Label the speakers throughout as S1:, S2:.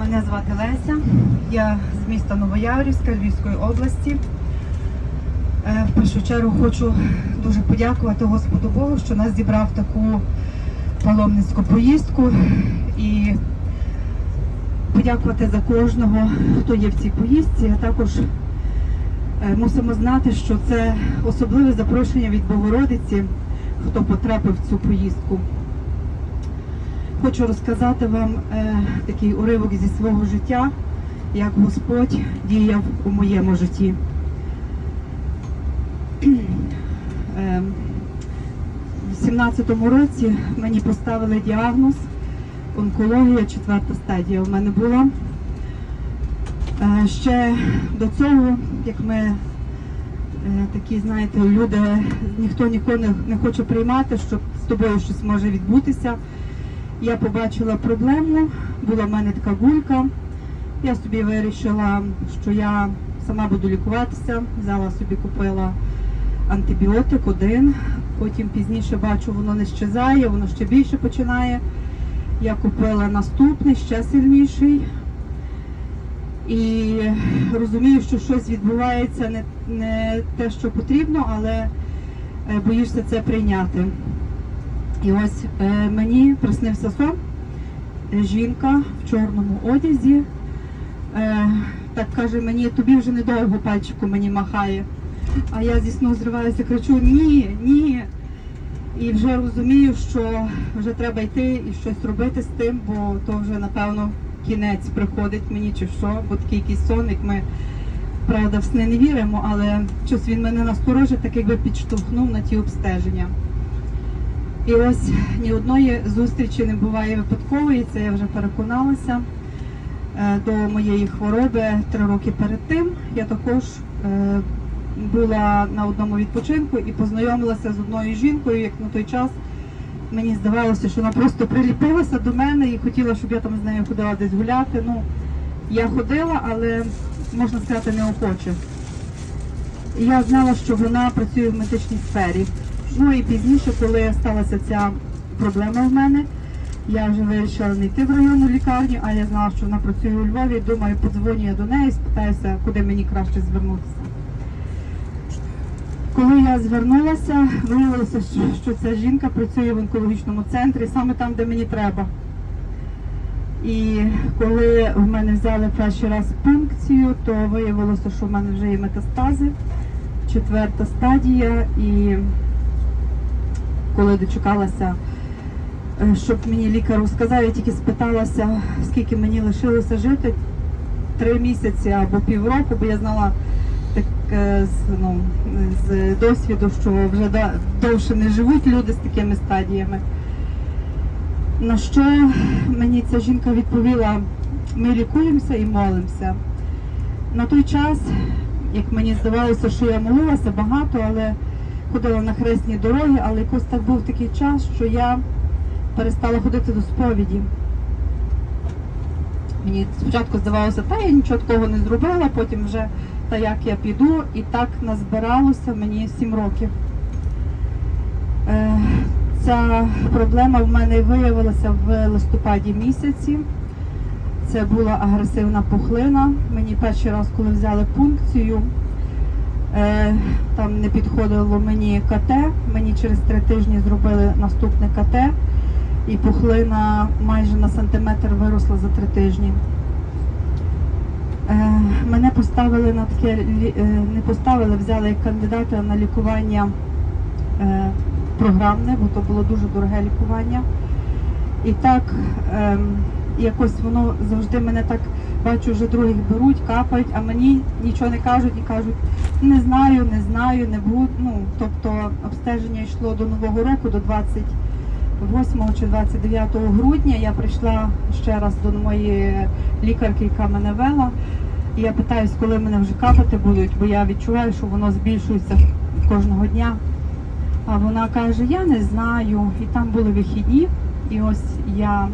S1: Мене звати Леся. Я з міста Новояврівська Львівської області. Е, В першу чергу хочу дуже подякувати Господу Богу, що нас зібрав таку паломницьку поїздку і подякувати за кожного, хто є в цій поїздці. А також е, мусимо знати, що це особливе запрошення від Богородиці, хто потрапив в цю поїздку. Хочу розказати вам е, такий уривок зі свого життя, як Господь діяв у моєму житті. Е, в 17-му році мені поставили діагноз онкологія, четверта стадія в мене була. Е, ще до цього, як ми е, такі, знаєте, люди, ніхто нікого не, хоче приймати, що з тобою щось може відбутися. Я побачила проблему, була в мене така гулька. Я собі вирішила, що я сама буду лікуватися. Взяла собі, купила антибіотик один. Потім пізніше бачу, воно не щезає, воно ще більше починає. Я купила наступний, ще сильніший. І розумію, що щось відбувається не, не те, що потрібно, але е, боїшся це прийняти. І ось е, мені приснився сон. Жінка в чорному одязі. Е, так каже мені, тобі вже недовго пальчику мені махає. А я зі сну зриваюся, кричу ні, ні. І вже розумію, що вже треба йти і щось робити з тим, бо то вже, напевно, кінець приходить мені чи що, бо такий якийсь сон, як ми, правда, в сни не віримо, але щось він мене насторожив, так якби підштовхнув на ті обстеження. І ось ні одної зустрічі не буває випадкової, це я вже переконалася. Е, До моєї хвороби три роки перед тим я також е, була на одному відпочинку і познайомилася з одною жінкою, як на той час мені здавалося, що вона просто приліпилася до мене і хотіла, щоб я там з нею ходила десь гуляти. Ну, я ходила, але можна сказати, неохоче. Я знала, що вона працює в медичній сфері. Ну і пізніше, коли сталася ця проблема в мене, я вже вирішила не йти в районну лікарню, а я знала, що вона працює у Львові. Думаю, подзвоню я до неї, спитаюся, куди мені краще звернутися. Коли я звернулася, виявилося, що, ця жінка працює в онкологічному центрі, саме там, де мені треба. І коли в мене взяли перший раз пункцію, то виявилося, що в мене вже є метастази, четверта стадія. І коли дочекалася, е, щоб мені лікар сказав, я тільки спиталася, скільки мені лишилося жити, три місяці або півроку, бо я знала так, е, ну, з досвіду, що вже довше не живуть люди з такими стадіями. На що мені ця жінка відповіла, ми лікуємося і молимося. На той час, як мені здавалося, що я молилася багато, але ходила на хресні дороги, але якось так був такий час, що я перестала ходити до сповіді. Мені спочатку здавалося, та я нічого такого не зробила, потім вже та як я піду, і так назбиралося мені 7 років. Е, Ця проблема в мене виявилася в листопаді місяці. Це була агресивна пухлина. Мені перший раз, коли взяли пункцію, там не підходило мені КТ. Мені через три тижні зробили наступне КТ, і пухлина майже на сантиметр виросла за три тижні. Е, Мене поставили на таке е, не поставили, взяли як кандидата на лікування е, програмне, бо то було дуже дороге лікування. І так ем, якось воно завжди мене так бачу, вже других беруть, капають, а мені нічого не кажуть і кажуть, не знаю, не знаю, не буду. Ну, тобто обстеження йшло до Нового року, до 28 чи 29 грудня. Я прийшла ще раз до моєї лікарки, яка мене вела. І я питаюсь, коли мене вже капати будуть, бо я відчуваю, що воно збільшується кожного дня. А вона каже, я не знаю. І там були вихідні. І ось я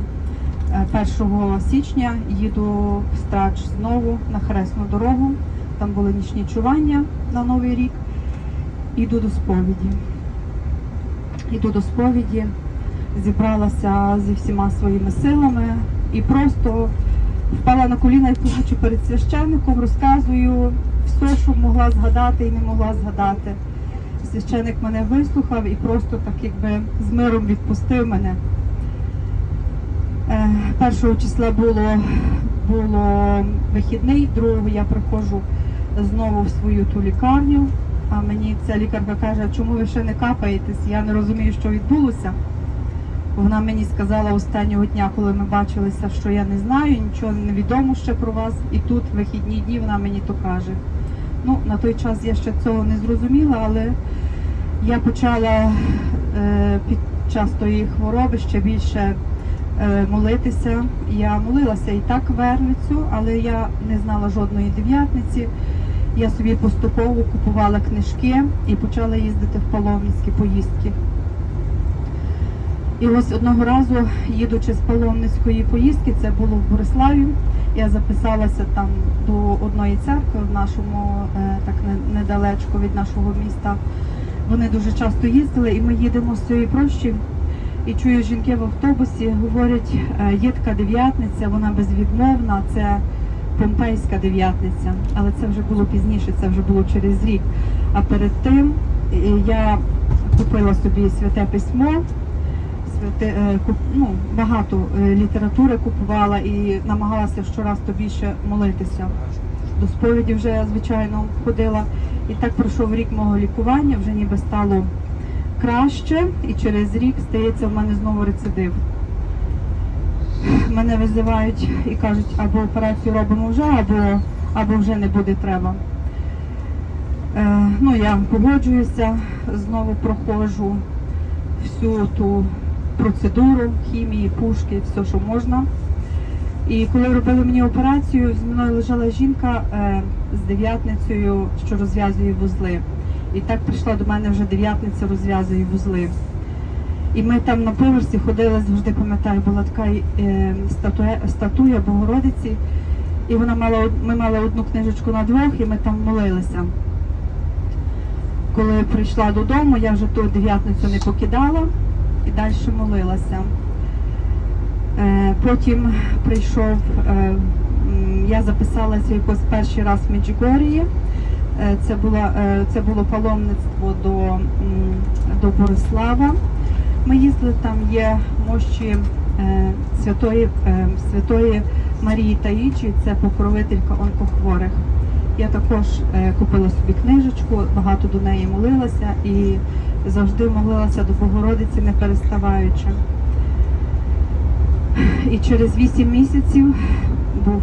S1: 1 січня їду в Страч знову на хресну дорогу. Там були нічні чування на Новий рік. Іду до сповіді. Іду до сповіді, зібралася зі всіма своїми силами і просто впала на коліна і плачу перед священником, розказую все, що могла згадати і не могла згадати. Священник мене вислухав і просто так якби з миром відпустив мене. Е, Першого числа було, було вихідний, другого я приходжу знову в свою ту лікарню. А мені ця лікарка каже, «А чому ви ще не капаєтесь? Я не розумію, що відбулося. Вона мені сказала останнього дня, коли ми бачилися, що я не знаю, нічого не відомо ще про вас. І тут вихідні дні вона мені то каже. Ну, на той час я ще цього не зрозуміла, але я почала е, під час тої хвороби ще більше молитися. Я молилася і так верницю, але я не знала жодної дев'ятниці. Я собі поступово купувала книжки і почала їздити в паломницькі поїздки. І ось одного разу, їдучи з паломницької поїздки, це було в Бориславі. Я записалася там до одної церкви в нашому, е, так недалечко від нашого міста. Вони дуже часто їздили, і ми їдемо з цієї прощі. І чую жінки в автобусі, говорять, «Е, є така дев'ятниця, вона безвідмовна, це помпейська дев'ятниця. Але це вже було пізніше, це вже було через рік. А перед тим я купила собі святе письмо, святе, е, ну, багато е, літератури купувала і намагалася щораз то більше молитися. До сповіді вже, звичайно, ходила. І так пройшов рік мого лікування, вже ніби стало краще, і через рік стається в мене знову рецидив. Мене визивають і кажуть, або операцію робимо вже, або, або вже не буде треба. Е, ну, я погоджуюся, знову проходжу всю ту процедуру хімії, пушки, все, що можна. І коли робили мені операцію, зі мною лежала жінка е, з дев'ятницею, що розв'язує вузли. І так прийшла до мене вже дев'ятниця, розв'язує вузли. І ми там на поверсі ходили, завжди пам'ятаю, була така е, статуя, статуя Богородиці. І вона мала, ми мали одну книжечку на двох, і ми там молилися. Коли прийшла додому, я вже ту дев'ятницю не покидала і далі молилася. Е, Потім прийшов, е, я записалася якось перший раз в Меджигорії. Е, Це, була, е, це було паломництво до, до Борислава. Ми їздили, там є мощі е, святої, святої Марії Таїчі, це покровителька онкохворих. Я також купила собі книжечку, багато до неї молилася і завжди молилася до Богородиці, не переставаючи. І через 8 місяців був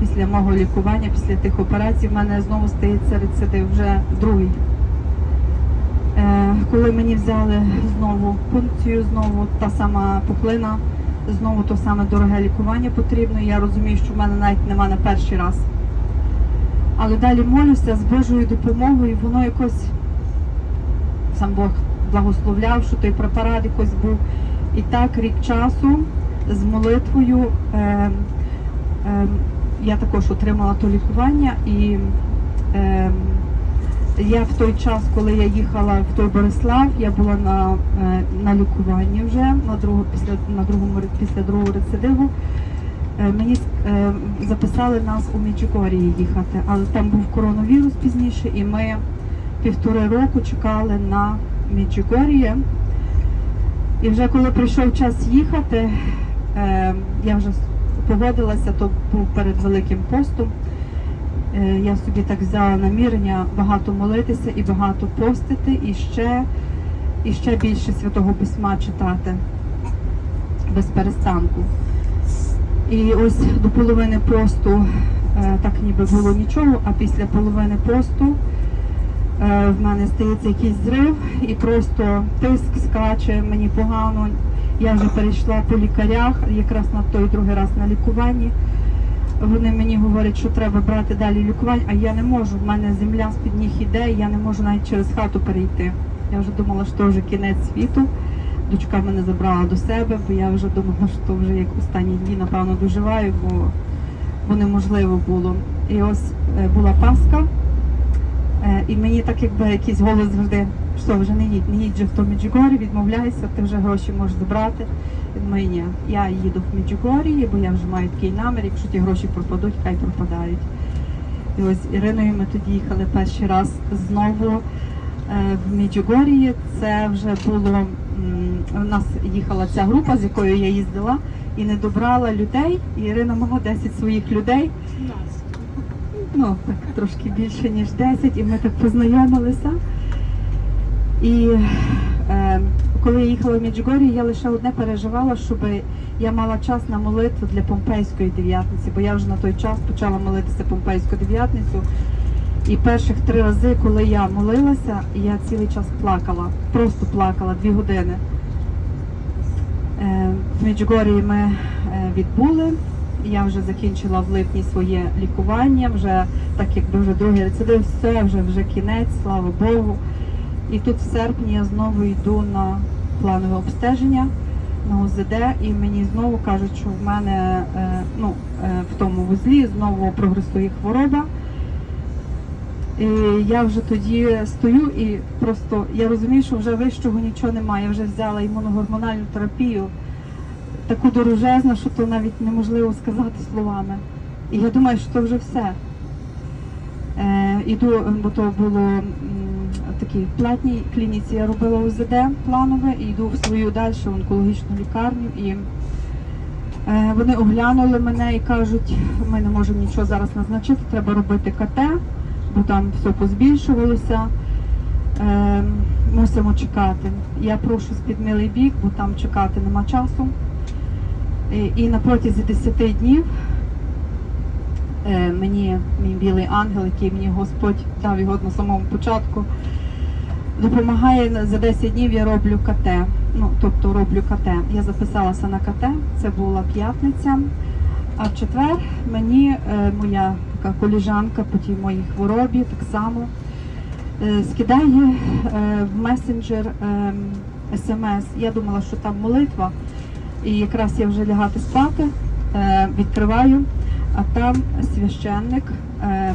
S1: після мого лікування, після тих операцій, в мене знову стається рецидив вже другий. Е, коли мені взяли знову пункцію, знову та сама пухлина, знову то саме дороге лікування потрібно. Я розумію, що в мене навіть нема на перший раз. Але далі молюся з Божою допомогою, воно якось сам Бог благословляв, що той препарат якось був. І так рік часу з молитвою е, е, я також отримала то лікування і е, я в той час, коли я їхала в той Борислав, я була на, е, на лікуванні вже на другу, після, на другому, після другого рецидиву. Е, Мені е, записали нас у Меджигорії їхати, але там був коронавірус пізніше, і ми півтори року чекали на Меджигоріє. І вже коли прийшов час їхати, е, я вже погодилася, то був перед Великим постом. Е, я собі так взяла намірення багато молитися і багато постити, і ще, і ще більше святого письма читати без перестанку. І ось до половини посту е, так ніби було нічого, а після половини посту е, в мене стається якийсь зрив і просто тиск скаче, мені погано. Я вже перейшла по лікарях, якраз на той другий раз на лікуванні. Вони мені говорять, що треба брати далі лікування, а я не можу. В мене земля з-під ніг іде, я не можу навіть через хату перейти. Я вже думала, що вже кінець світу. Дочка мене забрала до себе, бо я вже думала, що вже як останні дні, напевно, доживаю, бо, бо неможливо було. І ось е, була Пасха, е, і мені так якби якийсь голос завжди, що вже не їдь, не їдь вже в тому Меджигорі, відмовляйся, ти вже гроші можеш забрати. Думаю, ні, я їду в Меджугорії, бо я вже маю такий намір, якщо ті гроші пропадуть, хай пропадають. І ось з Іриною ми тоді їхали перший раз знову е, в Меджугорії. Це вже було у нас їхала ця група, з якою я їздила, і не добрала людей. І Ірина мала 10 своїх людей. Ну, так трошки більше, ніж 10, і ми так познайомилися. І е, коли я їхала в Меджугорі, я лише одне переживала, щоб я мала час на молитву для Помпейської дев'ятниці, бо я вже на той час почала молитися Помпейську дев'ятницю. І перших три рази, коли я молилася, я цілий час плакала, просто плакала дві години. Е, В Меджугорії ми е, відбули. Я вже закінчила в липні своє лікування, вже так якби вже другий рецидив, все, вже вже кінець, слава Богу. І тут в серпні я знову йду на планове обстеження на ОЗД, і мені знову кажуть, що в мене е, ну, е, в тому вузлі знову прогресує хвороба. І я вже тоді стою і просто я розумію, що вже вищого нічого немає. Я вже взяла імуногормональну терапію, таку дорожезну, що то навіть неможливо сказати словами. І я думаю, що це вже все. Е, іду, бо то було такій платній клініці, я робила УЗД планове і йду в свою далі онкологічну лікарню. І е, вони оглянули мене і кажуть, ми не можемо нічого зараз назначити, треба робити КТ, бо там все позбільшувалося. Е, мусимо чекати. Я прошу з-під бік, бо там чекати нема часу. І, і на протязі 10 днів е, мені мій білий ангел, який мені Господь дав його на самому початку, допомагає за 10 днів я роблю КТ. Ну, тобто роблю КТ. Я записалася на КТ, це була п'ятниця. А в четвер мені е, моя така коліжанка по тій моїй хворобі так само е, скидає е, в месенджер е, смс. Я думала, що там молитва. І якраз я вже лягати спати, відкриваю, а там священник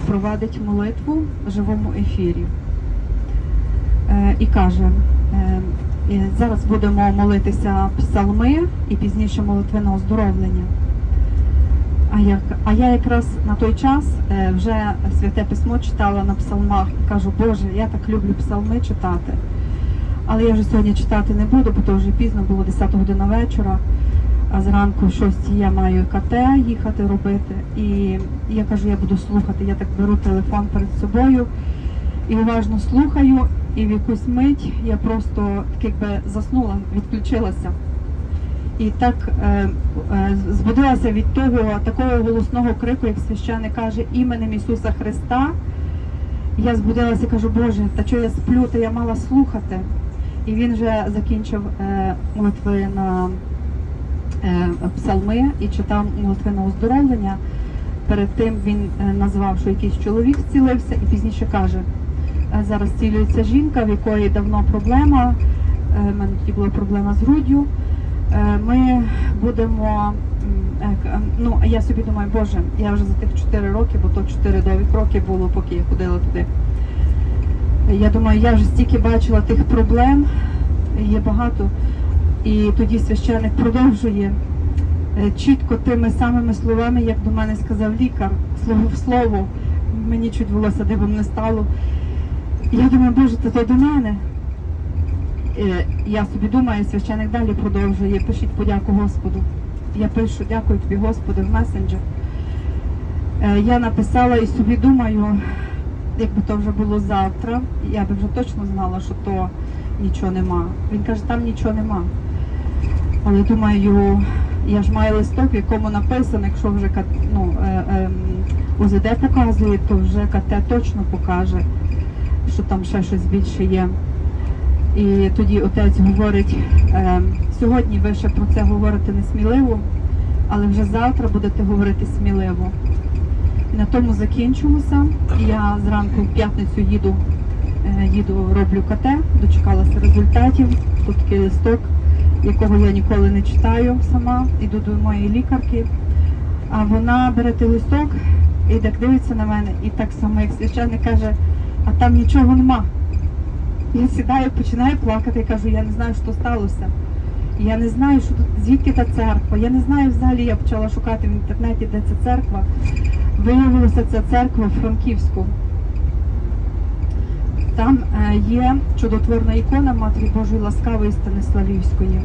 S1: провадить молитву в живому ефірі. Е, і каже, е, зараз будемо молитися псалми і пізніше молитви на оздоровлення. А, як, а я якраз на той час е, вже святе письмо читала на псалмах і кажу, Боже, я так люблю псалми читати. Але я вже сьогодні читати не буду, бо то вже пізно було 10 година вечора. А зранку 6 я маю КТ їхати робити. І я кажу, я буду слухати. Я так беру телефон перед собою і уважно слухаю. І в якусь мить я просто якби заснула, відключилася. І так е, е, збудилася від того такого голосного крику, як священник каже, іменем Ісуса Христа. Я збудилася і кажу, Боже, та що я сплю, то я мала слухати. І він вже закінчив е, молитви на е, псалми і читав молитви на оздоровлення. Перед тим він е, назвав, що якийсь чоловік зцілився, і пізніше каже, зараз зцілюється жінка, в якої давно проблема. е, в мене тоді була проблема з груддю. Е, Ми будемо, м, е, к- ну я собі думаю, Боже, я вже за тих 4 роки, бо то 4 довгих роки було, поки я ходила туди. Я думаю, я вже стільки бачила тих проблем, є багато. І тоді священник продовжує е, чітко тими самими словами, як до мене сказав лікар, слово в слово. Мені чуть волосся дивом не стало. Я думаю, Боже, це то до мене. Е, Я собі думаю, священник далі продовжує, пишіть подяку Господу. Я пишу, дякую тобі, Господи, в месенджер. Е, Я написала і собі думаю, якби то вже було завтра, я би вже точно знала, що то нічого нема. Він каже, там нічого нема. Але думаю, я ж маю листок, в якому написано, якщо вже ну, е, ем, УЗД показує, то вже КТ точно покаже, що там ще щось більше є. І тоді отець говорить, ем, сьогодні ви ще про це говорите не сміливо, але вже завтра будете говорити сміливо. І на тому закінчилося. Я зранку в п'ятницю їду, е, їду, роблю КТ, дочекалася результатів. Тут такий листок, якого я ніколи не читаю сама. Іду до моєї лікарки. А вона бере той листок і так дивиться на мене, і так само, як священник каже, а там нічого нема. Я сідаю, починаю плакати і кажу, я не знаю, що сталося. Я не знаю, що тут, звідки та церква. Я не знаю взагалі, я почала шукати в інтернеті, де ця церква. Виявилося, ця церква в Франківську. Там е, є чудотворна ікона Матері Божої Ласкавої Станиславівської.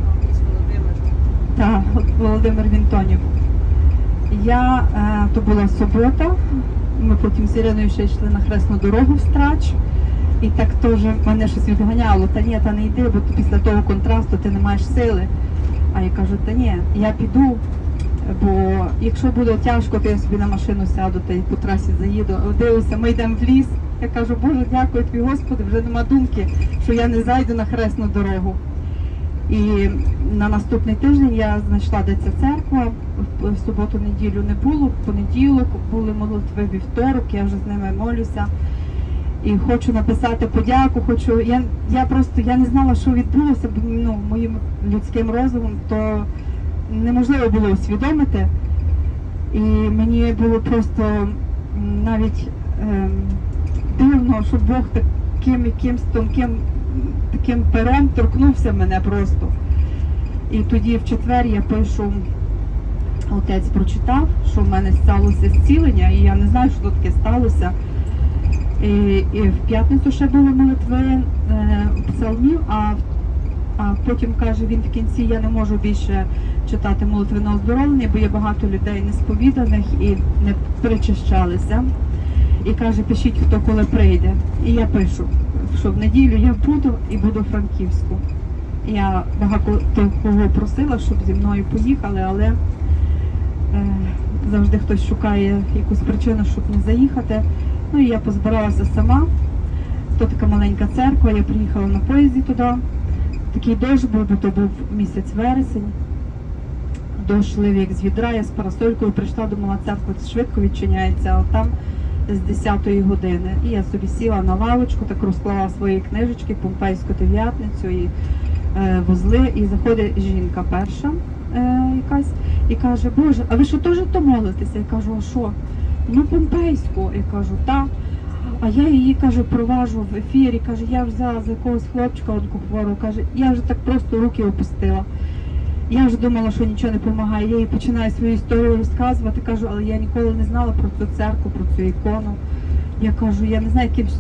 S1: та Володимир Вінтонів. Я, е, то була субота, ми потім з Іриною ще йшли на хресну дорогу в страч. І так теж мене щось відганяло, та ні, та не йди, бо після того контрасту ти не маєш сили. А я кажу, та ні, я піду, бо якщо буде тяжко, то я собі на машину сяду та й по трасі заїду. Дивлюся, ми йдемо в ліс. Я кажу, Боже, дякую тобі, Господи, вже нема думки, що я не зайду на хресну дорогу. І на наступний тиждень я знайшла, де ця церква. В суботу-неділю не було, в понеділок були молитви вівторок, я вже з ними молюся. І хочу написати подяку. Хочу. Я, я просто я не знала, що відбулося, бо ну, моїм людським розумом, то неможливо було усвідомити. І мені було просто навіть ем, дивно, що Бог таким якимсь тонким таким пером торкнувся мене просто. І тоді в четвер я пишу, отець прочитав, що в мене сталося зцілення, і я не знаю, що таке сталося. І, і в п'ятницю ще були молитви е, псалмів, а, а потім каже він в кінці, я не можу більше читати молитви на оздоровлення, бо є багато людей несповіданих і не причащалися. І каже, пишіть, хто коли прийде. І я пишу, що в неділю я буду і буду в Франківську. Я багато кого просила, щоб зі мною поїхали, але е, завжди хтось шукає якусь причину, щоб не заїхати. Ну і я позбиралася сама. То така маленька церква, я приїхала на поїзді туди. Такий дощ був, бо то був місяць вересень. Дощ лив як з відра, я з парасолькою прийшла, думала, церква швидко відчиняється, а там з 10-ї години. І я собі сіла на лавочку, так розклала свої книжечки, Помпейську дев'ятницю і е, вузли. І заходить жінка перша е, якась і каже, Боже, а ви що теж то молитеся? Я кажу, а що? Ну, Помпейську. Я кажу, так. А я її каже, проважу в ефірі. Каже, я взяла за якогось хлопчика онкохворого. Каже, я вже так просто руки опустила. Я вже думала, що нічого не допомагає. Я їй починаю свою історію розказувати. Кажу, але я ніколи не знала про цю церкву, про цю ікону. Я кажу, я не знаю, якимсь,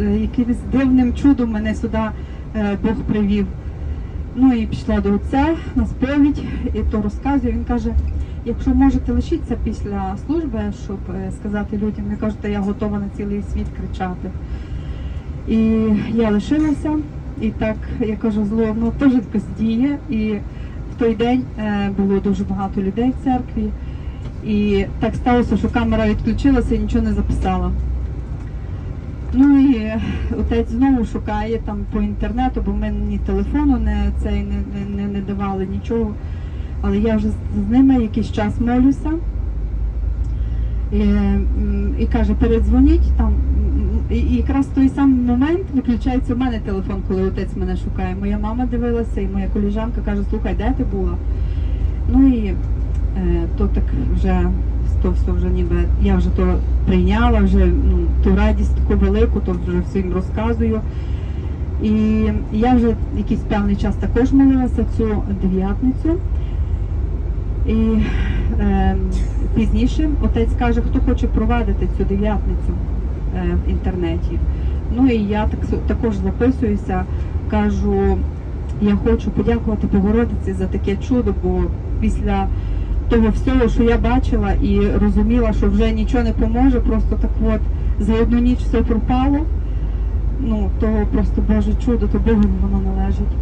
S1: е, якимось дивним чудом мене сюди е, Бог привів. Ну і пішла до отця на сповідь, і то розказує. Він каже, якщо можете лишитися після служби, щоб е, сказати людям, я кажу, та я готова на цілий світ кричати. І я лишилася, і так я кажу, зло ну теж якось діє. І той день е, було дуже багато людей в церкві. І так сталося, що камера відключилася і нічого не записала. Ну і отець знову шукає там по інтернету, бо ми ні телефону не, цей, не, не, не, давали нічого. Але я вже з ними якийсь час молюся. І, і каже, передзвоніть там. І, і якраз в той самий момент виключається у мене телефон, коли отець мене шукає. Моя мама дивилася, і моя коліжанка каже, слухай, де ти була? Ну і е, то так вже то все вже ніби я вже то прийняла, вже ну, ту радість таку велику, то вже всім розказую. І я вже якийсь певний час також молилася цю дев'ятницю. І е, пізніше отець каже, хто хоче провадити цю дев'ятницю в інтернеті. Ну і я так, також записуюся, кажу, я хочу подякувати Богородиці за таке чудо, бо після того всього, що я бачила і розуміла, що вже нічого не поможе, просто так от за одну ніч все пропало. Ну, то просто Боже чудо, то Богу воно належить.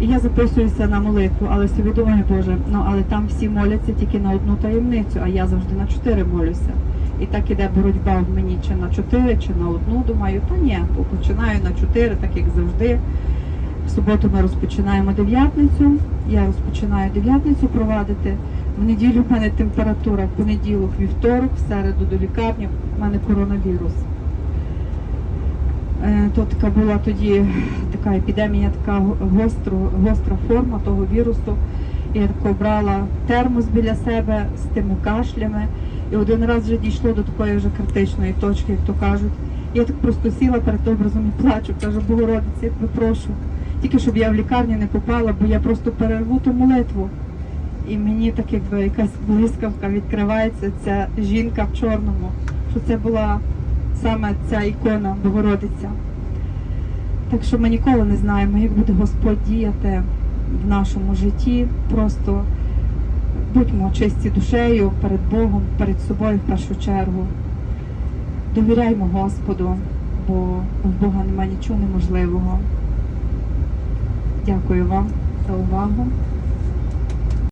S1: І я записуюся на молитву, але собі думаю, Боже, ну але там всі моляться тільки на одну таємницю, а я завжди на чотири молюся. І так іде боротьба в мені чи на чотири, чи на одну. Думаю, та ні, починаю на чотири, так як завжди. В суботу ми розпочинаємо дев'ятницю. Я розпочинаю дев'ятницю провадити. В неділю в мене температура, в понеділок, вівторок, в середу до лікарні, в мене коронавірус. Е, То така була тоді така епідемія, така гостру, гостра форма того вірусу. І я брала термос біля себе з тими кашлями. І один раз вже дійшло до такої вже критичної точки, як то кажуть. Я так просто сіла перед образом і плачу, кажу, Богородиці, я тебе прошу. тільки щоб я в лікарню не попала, бо я просто перерву ту молитву. І мені так якби якась блискавка відкривається, ця жінка в чорному, що це була саме ця ікона Богородиця. Так що ми ніколи не знаємо, як буде Господь діяти в нашому житті. Просто будьмо чисті душею перед Богом, перед собою в першу чергу. Довіряймо Господу, бо в Бога немає нічого неможливого. Дякую вам за увагу.